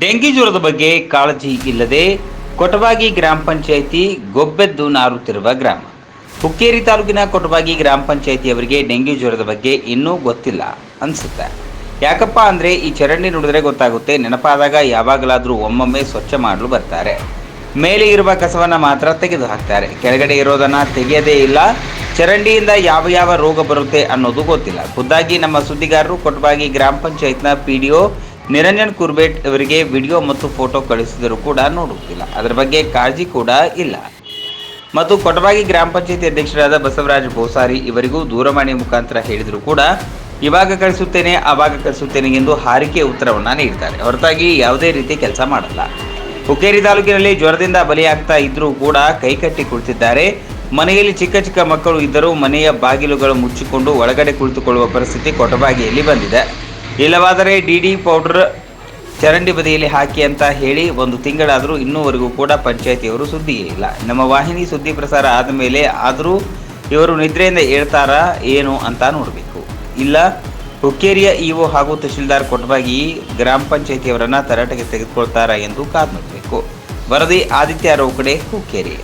Dengue ಜ್ವರದ ಬಗ್ಗೆ ಕಾಳಜಿ ಇಲ್ಲದೆ ಕೊಟಬಾಗಿ ಗ್ರಾಮ ಪಂಚಾಯಿತಿ ಗೊಬ್ಬೆದ್ದು ನಾರುತ್ತಿರುವ ಗ್ರಾಮ. ಹುಕ್ಕೇರಿ ತಾಲೂಕಿನ ಕೊಟಬಾಗಿ ಗ್ರಾಮ ಪಂಚಾಯಿತಿಯವರಿಗೆ ಡೆಂಗಿ ಜ್ವರದ ಬಗ್ಗೆ ಇನ್ನೂ ಗೊತ್ತಿಲ್ಲ ಅನಿಸುತ್ತೆ. ಯಾಕಪ್ಪ ಅಂದರೆ ಈ ಚರಂಡಿ ನೋಡಿದ್ರೆ ಗೊತ್ತಾಗುತ್ತೆ, ನೆನಪಾದಾಗ ಯಾವಾಗಲಾದರೂ ಒಮ್ಮೊಮ್ಮೆ ಸ್ವಚ್ಛ ಮಾಡಲು ಬರ್ತಾರೆ. ಮೇಲೆ ಇರುವ ಕಸವನ್ನು ಮಾತ್ರ ತೆಗೆದು ಹಾಕ್ತಾರೆ. ಕೆಳಗಡೆ ಇರೋದನ್ನು ತೆಗೆಯದೇ ಇಲ್ಲ. ಚರಂಡಿಯಿಂದ ಯಾವ ಯಾವ ರೋಗ ಬರುತ್ತೆ ಅನ್ನೋದು ಗೊತ್ತಿಲ್ಲ. ಖುದ್ದಾಗಿ ನಮ್ಮ ಸುದ್ದಿಗಾರರು ಕೊಟಬಾಗಿ ಗ್ರಾಮ ಪಂಚಾಯತ್ನ P D O Niranjan Kurbet ಅವರಿಗೆ ವಿಡಿಯೋ ಮತ್ತು ಫೋಟೋ ಕಳಿಸಿದರೂ ಕೂಡ ನೋಡುತ್ತಿಲ್ಲ. ಅದರ ಬಗ್ಗೆ ಕಾಳಜಿ ಕೂಡ ಇಲ್ಲ. ಮತ್ತು ಕೊಟಬಾಗಿ ಗ್ರಾಮ ಪಂಚಾಯತಿ ಅಧ್ಯಕ್ಷರಾದ ಬಸವರಾಜ್ ಬೋಸಾರಿ ಇವರಿಗೂ ದೂರವಾಣಿ ಮುಖಾಂತರ ಹೇಳಿದರೂ ಕೂಡ ಇವಾಗ ಕಳಿಸುತ್ತೇನೆ ಆವಾಗ ಕಳಿಸುತ್ತೇನೆ ಎಂದು ಹಾರಿಕೆ ಉತ್ತರವನ್ನು ನೀಡ್ತಾರೆ ಹೊರತಾಗಿ ಯಾವುದೇ ರೀತಿ ಕೆಲಸ ಮಾಡಲ್ಲ. ಹುಕ್ಕೇರಿ ತಾಲೂಕಿನಲ್ಲಿ ಜ್ವರದಿಂದ ಬಲಿಯಾಗ್ತಾ ಇದ್ದರೂ ಕೂಡ ಕೈಕಟ್ಟಿ ಕುಳಿತಿದ್ದಾರೆ. ಮನೆಯಲ್ಲಿ ಚಿಕ್ಕ ಚಿಕ್ಕ ಮಕ್ಕಳು ಇದ್ದರೂ ಮನೆಯ ಬಾಗಿಲುಗಳು ಮುಚ್ಚಿಕೊಂಡು ಒಳಗಡೆ ಕುಳಿತುಕೊಳ್ಳುವ ಪರಿಸ್ಥಿತಿ ಕೊಟಬಾಗಿಯಲ್ಲಿ ಬಂದಿದೆ. ಇಲ್ಲವಾದರೆ ಡಿ ಡಿ ಪೌಡರ್ ಚರಂಡಿ ಬದಿಯಲ್ಲಿ ಹಾಕಿ ಅಂತ ಹೇಳಿ ಒಂದು ತಿಂಗಳಾದರೂ ಇನ್ನೂವರೆಗೂ ಕೂಡ ಪಂಚಾಯತಿಯವರು ಸುದ್ದಿಯೇ ಇಲ್ಲ. ನಮ್ಮ ವಾಹಿನಿ ಸುದ್ದಿ ಪ್ರಸಾರ ಆದ ಮೇಲೆ ಆದರೂ ಇವರು ನಿದ್ರೆಯಿಂದ ಹೇಳ್ತಾರಾ ಏನು ಅಂತ ನೋಡಬೇಕು. ಇಲ್ಲ, ಹುಕ್ಕೇರಿಯ ಇಒ ಹಾಗೂ ತಹಶೀಲ್ದಾರ್ ಕೊಟ್ಟವಾಗಿ ಗ್ರಾಮ ಪಂಚಾಯಿತಿಯವರನ್ನು ತರಾಟೆಗೆ ತೆಗೆದುಕೊಳ್ತಾರಾ ಎಂದು ಕಾದು ನೋಡಬೇಕು. ವರದಿ ಆದಿತ್ಯ ರೋಕಡೆ ಹುಕ್ಕೇರಿ.